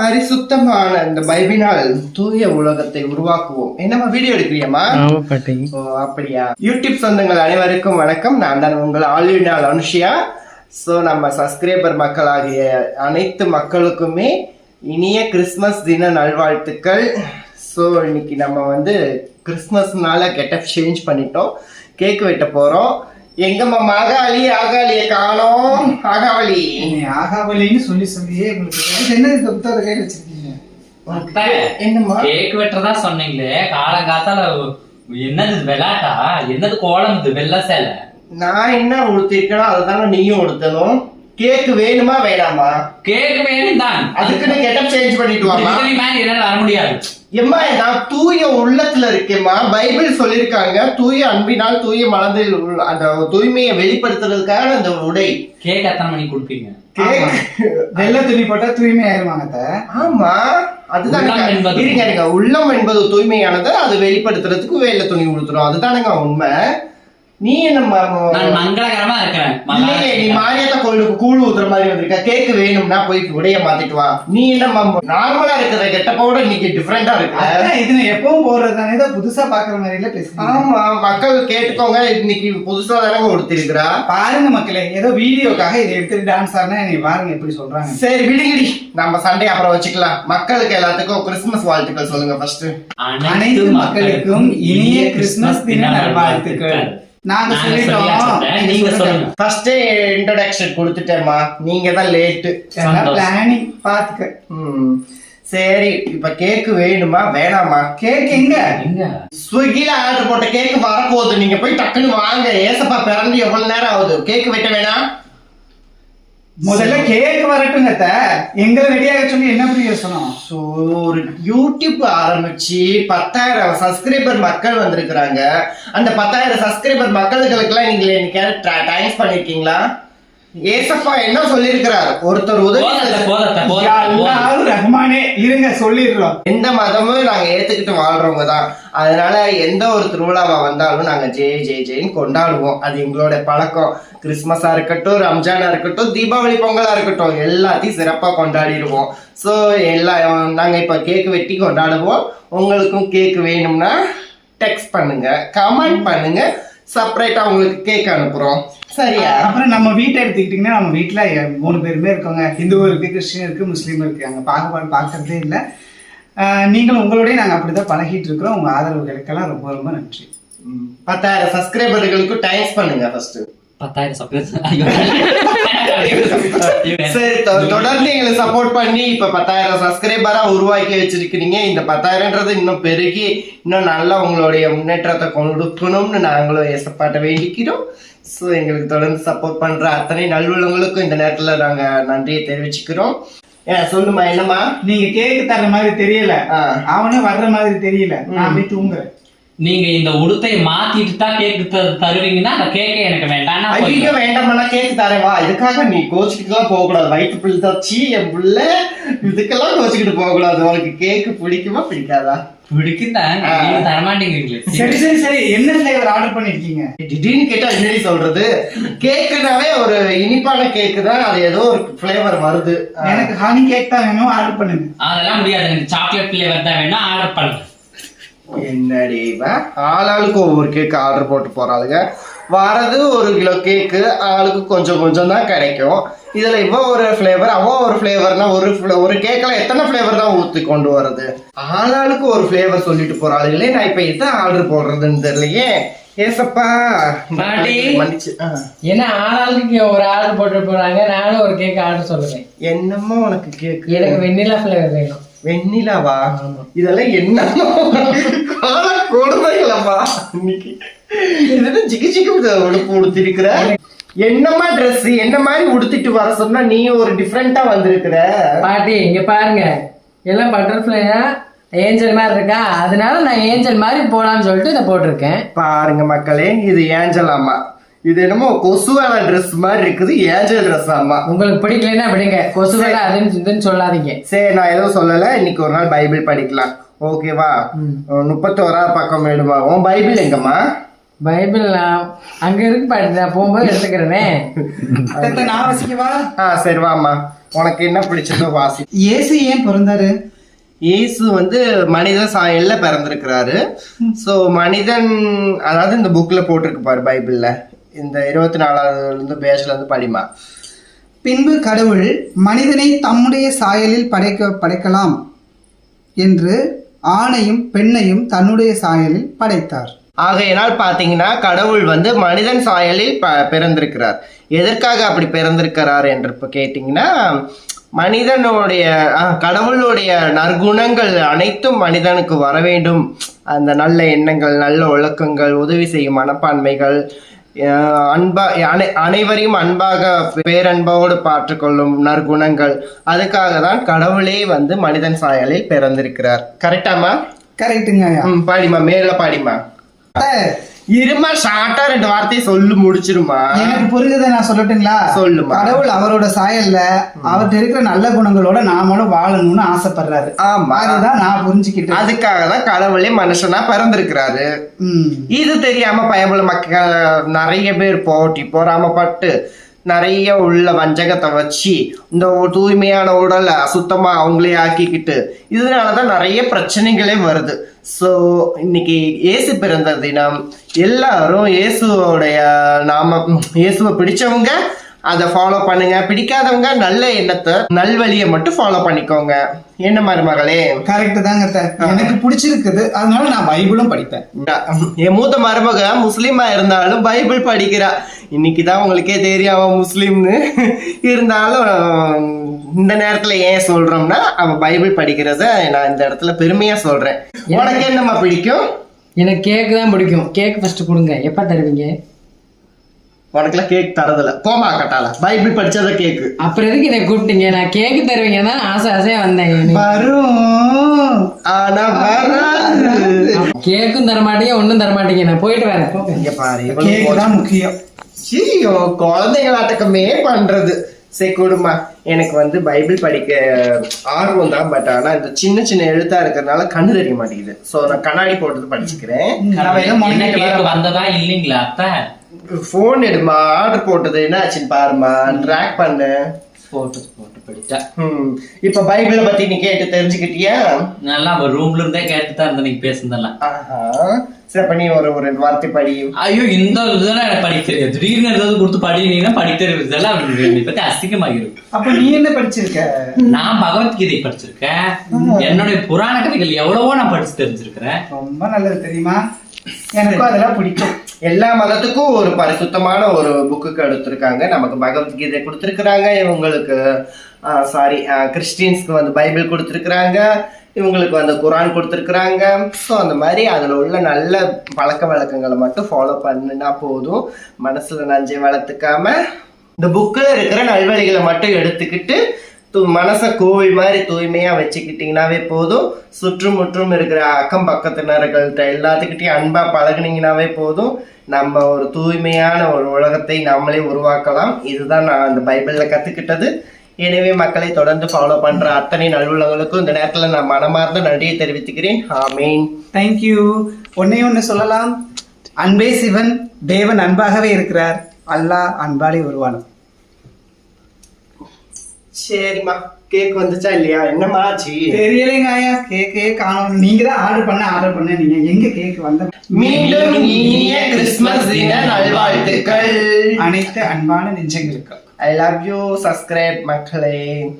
பரிசுத்தமான இந்த பைபினால் தூய உலகத்தை உருவாக்குவோம். என்னம்மா வீடியோ எடுக்கிறியம்மா ஓ அப்படியா? யூடியூப் சொந்தங்கள் அனைவருக்கும் வணக்கம். நான் தான் உங்கள் ஆளுநாள் அனுஷியா. ஸோ நம்ம சப்ஸ்கிரைபர் மக்களாகிய அனைத்து மக்களுக்குமே இனிய கிறிஸ்மஸ் தின நல்வாழ்த்துக்கள். ஸோ இன்னைக்கு நம்ம வந்து கிறிஸ்மஸ்னால கெட்டப் சேஞ்ச் பண்ணிட்டோம். கேக் வெட்ட போறோம். எங்கம்மா மகாளி ஆகாளியை காணோம் ஆகாவளி. நீ ஆகாவலின்னு சொல்லி சொல்லியே உங்களுக்கு என்ன இந்த புத்தகத்தை கையில் வச்சிருக்கீங்க? என்னம்மா? கேக் வெட்டுறதா சொன்னீங்களே காலங்காத்தால என்னது இது விளையாட்டா? என்னது கோலம் இது வெள்ளை சேலை? நான் என்ன உடுத்திருக்கேனோ அதுதானே நீயும் உடுத்தணும். கேக் வேணுமா வேணாமா? கேக் வேணும் தான். அதுக்குன்னு கெட்டப் சேஞ்ச் பண்ணிட்டு வாமா இதுக்கு மேல என்னால வர முடியாது. எம்மா நான் தூய உள்ளத்துல இருக்கேம்மா. பைபிள் சொல்லியிருக்காங்க தூய அன்பினால் தூய மனதில் உள்ள- அந்த தூய்மையை வெளிப்படுத்துறதுக்காக அந்த உடை. கேக் எத்தனை மணிக்கு கொடுப்பீங்க. கேக் வெள்ளை துணி போட்டா தூய்மை ஆயிருவாங்க. ஆமா. அதுதானே உள்ளம் என்பது- இருங்க உள்ளம் என்பது தூய்மையானது அது வெளிப்படுத்துறதுக்கு வேலை துணி உடுத்துறோம். அதுதானங்க உண்மை. நீ என்னம்மா நான் மங்களகரமா இருக்கிறேன் நீ மாரியாத்தா கோயிலுக்கு கூழ் ஊத்துற மாதிரி வந்திருக்க. கேக்கு வேணும்னா போய் உடைய மாத்திட்டு வா. நீ என்னம்மா நார்மலா இருக்கிற கெட்டப்போட இன்னைக்கு டிஃப்ரெண்டா இருக்க. இது நான் எப்பவும் போடுறது தானே? புதுசா பாக்குற மாதிரில பேசுறீங்க. ஆமா மக்கள் கேட்டுக்கோங்க. இன்னைக்கு புதுசா தானங்க கொடுத்திருக்கிறா பாருங்க மக்களே ஏதோ வீடியோக்காக இதை எடுத்து டான்ஸ் ஆடினா நீ பாருங்க எப்படி சொல்றாங்க. சரி விடுங்கடி நம்ம சண்டே அப்புறம் வச்சுக்கலாம். மக்களுக்கு எல்லாத்துக்கும் கிறிஸ்துமஸ் வாழ்த்துக்கள் சொல்லுங்க ஃபர்ஸ்ட் அனைத்து மக்களுக்கும் இனிய கிறிஸ்துமஸ் தின நல்வாழ்த்துக்கள். நாங்க சொல்லிட்டோம். நீங்க சொல்லுங்க. ஃபர்ஸ்ட் இன்ட்ரோடக்ஷன் கொடுத்துட்டேம்மா. நீங்க தான் லேட்டு சந்தோஷம். பிளானிங் பாத்துக்க. ம். சரி இப்ப கேக்கு வேணுமா? வேணாமா கேக் எங்க? எங்க? ஸ்விக்கில ஆர்டர் போட்ட கேக்கு வரப்போகுது. நீங்க போய் டக்குன்னு வாங்க. ஏசப்பா பிறந்து எவ்வளவு நேரம் ஆகுது? கேக்கு வெட்ட வேணாம்? முதல்ல கேக் வரட்டுங்க அத்தை. எங்களை ரெடியாக சொல்லி என்ன பிரயோசனம் ஸோ ஒரு யூடியூப் ஆரம்பிச்சு பத்தாயிரம் சப்ஸ்கிரைபர் மக்கள் வந்திருக்கிறாங்க. அந்த பத்தாயிரம் சப்ஸ்கிரைபர் மக்களுக்கெல்லாம் நீங்க எனக்கு டைம்ஸ் பண்ணிருக்கீங்களா? ஏசப்பா என்ன சொல்லியிருக்கிறார்? ஒருத்தர் உதவி ரஹ்மானே இருங்க சொல்லிடுறோம். எந்த மதமும் நாங்க ஏத்துக்கிட்டு வாழ்றவங்க தான். அதனால எந்த ஒரு திருவிழாவா வந்தாலும் நாங்க ஜெய் ஜெய் ஜெயின்னு கொண்டாடுவோம். அது எங்களோட பழக்கம். கிறிஸ்மஸா இருக்கட்டும் ரம்ஜானா இருக்கட்டும் தீபாவளி பொங்கலா இருக்கட்டும் எல்லாத்தையும் சிறப்பா கொண்டாடிடுவோம். ஸோ எல்லா நாங்க இப்ப கேக் வெட்டி கொண்டாடுவோம். உங்களுக்கும் கேக் வேணும்னா டெக்ஸ்ட் பண்ணுங்க கமெண்ட் பண்ணுங்க. செப்பரேட்டா உங்களுக்கு கேக் அனுப்புறோம். சரியா? அப்புறம் நம்ம வீட்டை எடுத்துக்கிட்டிங்கன்னா நம்ம வீட்டுல மூணு பேருமே இருக்காங்க. ஹிந்து இருக்கு கிறிஸ்டின் இருக்கு முஸ்லீம் இருக்கு. அங்க பாகுபாடு பார்க்கறதே இல்லை. நீங்களும் உங்களோடய நாங்க அப்படிதான் பழகிட்டு இருக்கிறோம். உங்க ஆதரவுகளுக்கெல்லாம் ரொம்ப ரொம்ப நன்றி. பத்தாயிரம் சப்ஸ்கிரைபர்களுக்கு டைம்ஸ் பண்ணுங்க ஃபர்ஸ்ட் பத்தாயிரம் சப்ஸ்கிரைபர் சரி தொ- தொடர்ந்து எங்களை சப்போர்ட் பண்ணி இப்ப பத்தாயிரம் சப்ஸ்கிரைபரா உருவாக்கி வச்சிருக்கிறீங்க. இந்த பத்தாயிரம்ன்றது இன்னும் பெருகி இன்னும் நல்லா உங்களுடைய முன்னேற்றத்தை கொடுக்கணும்னு நாங்களும் எசப்பாட்ட வேண்டிக்கிறோம். ஸோ எங்களுக்கு தொடர்ந்து சப்போர்ட் பண்ற அத்தனை நல்வுள்ளவங்களுக்கும் இந்த நேரத்துல நாங்க நன்றியை தெரிவிச்சுக்கிறோம். ஏன் சொல்லுமா என்னம்மா? நீங்க கேக்கு தர்ற மாதிரி தெரியல. அவனும் வர்ற மாதிரி தெரியல. நான் போய் தூங்குறேன். நீங்க இந்த உடுத்தை மாத்திட்டு தான் கேக்கு த- தருவீங்கன்னா அந்த கேக்கே எனக்கு வேண்டாம். ஐயோ. வேண்டாம்னா கேக்கு தரேன் வா. இதுக்காக நீ கோச்சுக்கிட்டுலாம் போக கூடாது வயிற்று பிள்ளை தச்சு என் பிள்ளை. இதுக்கெல்லாம் கோச்சுக்கிட்டு போக கூடாது உனக்கு கேக்கு பிடிக்குமா பிடிக்காதா? பிடிக்குதான் தரமாட்டீங்களே சரி சரி சரி. என்ன ஃபிளேவர் ஆர்டர் பண்ணிருக்கீங்க? திடீர்னு கேட்டா என்னடி சொல்றது? கேக்குனாவே ஒரு இனிப்பான கேக்கு தான். அது ஏதோ ஒரு ஃபிளேவர் வருது. எனக்கு ஹனி கேக் தான் வேணும். ஆர்டர் பண்ணுங்க. அதெல்லாம் முடியாது. எனக்கு சாக்லேட் ஃபிளேவர் தான் வேணும். ஆர்டர் பண்ணுங்க. என்னடி இவன்? ஆளாளுக்கு ஒவ்வொரு கேக்கு ஆர்டர் போட்டு போறாளுங்க. வரது ஒரு கிலோ கேக்கு ஆளுக்கு கொஞ்சம் கொஞ்சம் தான் கிடைக்கும். இதுல இவ ஒரு ஃபிளேவர் அவ ஒரு ஃபிளேவர்னா ஒரு ஒரு கேக்ல எத்தனை ஃபிளேவர் தான் ஊத்தி கொண்டு வர்றது ஆளாளுக்கு ஒரு ஃபிளேவர் சொல்லிட்டு போறாளுங்களே நான் இப்ப எதை ஆர்டர் போடுறதுன்னு தெரியலையே. ஏசப்பா. மன்னிச்சு. என்ன ஆளாளுக்கு ஒரு ஆர்டர் போட்டு போறாங்க? நானும் ஒரு கேக் ஆர்டர் சொல்லுவேன் என்னம்மா உனக்கு கேக்கு எனக்கு வெண்ணிலா ஃபிளேவர் வேணும். வெண்ணிலாவா இதெல்லாம் என்ன கொடுமைகளப்பா இன்னைக்கு. இது ஜிகு ஜிகு உடுப்பு உடுத்திருக்கிற. என்னம்மா Dress? என்ன மாதிரி உடுத்திட்டு வர சொன்னா நீ ஒரு டிஃப்ரெண்டா வந்திருக்கிற? பாட்டி இங்க பாருங்க. எல்லாம் பட்டர்ஃபிளையா ஏஞ்சல் மாதிரி இருக்கா? அதனால நான் ஏஞ்சல் மாதிரி போலாம்னு சொல்லிட்டு இதை போட்டிருக்கேன். பாருங்க மக்களே இது ஏஞ்சல் அம்மா. இது என்னமோ கொசுவான Dress மாதிரி இருக்குது. ஏஞ்சல் Dress அம்மா. உங்களுக்கு பிடிக்கலன்னா விடுங்க. கொசு வேலை அதுன்னு இதுன்னு சொல்லாதீங்க. சரி நான் எதுவும் சொல்லல. இன்னைக்கு ஒரு நாள் பைபிள் படிக்கலாம். ஓகேவா முப்பத்தோரா பக்கம் வேணுமா உன் பைபிள் எங்கம்மா? பைபிள்? நான் அங்க இருக்கு பாட்டி நான் போகும்போது எடுத்துக்கிறேனே. நான் வசிக்கவா ஆ சரி வாம்மா உனக்கு என்ன பிடிச்சதோ வாசி. இயேசு ஏன் பிறந்தாரு? இயேசு வந்து மனித சாயல்ல பிறந்திருக்கிறாரு. ஸோ மனிதன் அதாவது இந்த புக்ல போட்டிருக்கு பாரு பைபிள்ல. இந்த இருபத்தி நாலாவது இருந்து பேஜ்ல இருந்து படிமா. பின்பு கடவுள் மனிதனை தம்முடைய சாயலில் படைக்க படைக்கலாம் என்று ஆணையும் பெண்ணையும் தன்னுடைய சாயலில் படைத்தார். ஆகையினால் பார்த்தீங்கன்னா கடவுள் வந்து மனிதன் சாயலில் ப பிறந்திருக்கிறார். எதற்காக அப்படி பிறந்திருக்கிறார் என்று இப்போ கேட்டிங்கன்னா மனிதனுடைய கடவுளுடைய நற்குணங்கள் அனைத்தும் மனிதனுக்கு வர வேண்டும் அந்த நல்ல எண்ணங்கள் நல்ல ஒழுக்கங்கள் உதவி செய்யும் மனப்பான்மைகள் அன்பா அனை அனைவரையும் அன்பாக பேரன்போடு பார்த்துக்கொள்ளும் நற்குணங்கள். அதுக்காக தான் கடவுளே வந்து மனிதன் சாயலில் பிறந்திருக்கிறார். கரெக்டாமா கரெக்டுங்க பாடிமா மேல பாடிமா இருமா ஷார்ட்டா ரெண்டு வார்த்தையை சொல்லு முடிச்சிருமா? எனக்கு புரிஞ்சதை நான் சொல்லட்டுங்களா? சொல்லுமா. கடவுள் அவரோட சாயல்ல அவர்கிட்ட இருக்கிற நல்ல குணங்களோட நாமளும் வாழணும்னு ஆசைப்படுறாரு. ஆமா. அதுதான் நான் புரிஞ்சுக்கிட்டேன். அதுக்காக தான் கடவுளே மனுஷனா பிறந்திருக்கிறாரு. இது தெரியாம பயபுல மக்கள் நிறைய பேர் போட்டி பொறாமப்பட்டு நிறைய உள்ள வஞ்சகத்தை வச்சு இந்த தூய்மையான உடலை சுத்தமாக அவங்களே ஆக்கிக்கிட்டு இதனால தான் நிறைய பிரச்சனைகளே வருது. ஸோ இன்னைக்கு இயேசு பிறந்த தினம் எல்லாரும் இயேசுவோடைய நாம இயேசுவை பிடிச்சவங்க அதை ஃபாலோ பண்ணுங்க. பிடிக்காதவங்க நல்ல எண்ணத்தை நல்வழியை மட்டும் ஃபாலோ பண்ணிக்கோங்க. என்ன மருமகளே? கரெக்ட் தாங்க. எனக்கு பிடிச்சிருக்குது. அதனால நான் பைபிளும் படிப்பேன். என் மூத்த மருமக முஸ்லீமா இருந்தாலும் பைபிள் படிக்கிறா. இன்னைக்கு தான் உங்களுக்கே தெரியும் அவன் முஸ்லீம்னு. இருந்தாலும் இந்த நேரத்துல ஏன் சொல்றோம்னா அவன் பைபிள் படிக்கிறத நான் இந்த இடத்துல பெருமையா சொல்றேன். உனக்கு என்னம்மா பிடிக்கும்? எனக்கு கேக்கு தான் பிடிக்கும். கேக் ஃபர்ஸ்ட் கொடுங்க. எப்போ தருவீங்க? உனக்குலாம் கேக் தரதில்ல. போமா கட்டால. பைபிள் படிச்சத கேக்கு அப்புறம் எதுக்கு இதை கூப்பிட்டீங்க? நான் கேக்கு தருவீங்க தான் ஆசை ஆசையா வந்தேன். வரும். ஆனா வராது. கேக்கும் தர மாட்டீங்க ஒன்றும் தர மாட்டீங்க நான் போயிட்டு வரேன். இங்க பாரு இவ்வளவு தான் முக்கியம். ஐயோ குழந்தைங்களாட்டக்கமே பண்றது. சரி கொடுமா. எனக்கு வந்து பைபிள் படிக்க ஆர்வம் தான் பட் ஆனா இந்த சின்ன சின்ன எழுத்தா இருக்கிறதுனால கண்ணு தெரிய மாட்டேங்குது. சோ நான் கண்ணாடி போட்டு படிச்சுக்கிறேன். வந்ததா இல்லைங்களா அத்தை? போன் எடுமா ஆர்டர் போட்டது என்ன ஆச்சுன்னு பாருமா ட்ராக் பண்ணு. போட்டு போட்டு படிச்சா. ம் இப்ப பைபிளை பத்தி நீ கேட்டு தெரிஞ்சுக்கிட்டியா? நல்லா அவ ரூம்ல இருந்தே கேட்டு தான் இருந்த நீங்க பேசுனதெல்லாம். ஆஹா சரி அப்ப நீ ஒரு ஒரு ரெண்டு வார்த்தை படி. ஐயோ இந்த இதெல்லாம் எனக்கு படிக்க தெரியாது. திடீர்னு ஏதாவது கொடுத்து படினீங்கன்னா படிக்க தெரியாது இதெல்லாம் என்னை பத்தி அசிங்கமாகிரும். அப்ப நீ என்ன படிச்சிருக்க? நான் பகவத்கீதை படிச்சிருக்கேன். என்னுடைய புராண கதைகள் எவ்வளவோ நான் படிச்சு தெரிஞ்சிருக்கிறேன். ரொம்ப நல்லது தெரியுமா? எனக்கும் அதெல்லாம் பிடிக்கும். எல்லா மதத்துக்கும் ஒரு பரிசுத்தமான ஒரு புக்கு எடுத்திருக்காங்க. நமக்கு பகவத்கீதை கொடுத்துருக்குறாங்க. இவங்களுக்கு சாரி கிறிஸ்டின்ஸ்க்கு வந்து பைபிள் கொடுத்துருக்குறாங்க. இவங்களுக்கு வந்து குரான் கொடுத்துருக்குறாங்க. ஸோ அந்த மாதிரி அதில் உள்ள நல்ல பழக்க வழக்கங்களை மட்டும் ஃபாலோ பண்ணுனா போதும். மனசில் நஞ்சை வளர்த்துக்காம இந்த புக்கில் இருக்கிற நல்வழிகளை மட்டும் எடுத்துக்கிட்டு மனசை கோவில் மாதிரி தூய்மையாக வச்சுக்கிட்டிங்கனாவே போதும். சுற்றுமுற்றும் இருக்கிற அக்கம் பக்கத்தினர்கள்ட்ட எல்லாத்துக்கிட்டையும் அன்பாக பழகுனீங்கனாவே போதும். நம்ம ஒரு தூய்மையான ஒரு உலகத்தை நம்மளே உருவாக்கலாம். இதுதான் நான் அந்த பைபிளில் கற்றுக்கிட்டது எனவே மக்களை தொடர்ந்து ஃபாலோ பண்ணுற அத்தனை நல்வுள்ளவங்களுக்கும் இந்த நேரத்தில் நான் மனமார்ந்த நன்றியை தெரிவித்துக்கிறேன். ஆமீன். தேங்க்யூ ஒன்னே ஒன்று சொல்லலாம். அன்பே சிவன் தேவன் அன்பாகவே இருக்கிறார். அல்லாஹ் அன்பாலே உருவானது சரிம்மா. கேக் வந்துச்சா இல்லையா? என்னம்மா ஆச்சு? தெரியலைங்க ஐயா. கேக்கே காணும். நீங்க தான் ஆர்டர் பண்ண ஆர்டர் பண்ண. நீங்க எங்க கேக் வந்த மீண்டும் இனிய கிறிஸ்துமஸ் தின நல்வாழ்த்துக்கள். அனைத்து அன்பான நெஞ்சங்களுக்கு. ஐ லவ் யூ சப்ஸ்கிரைப் மக்களே.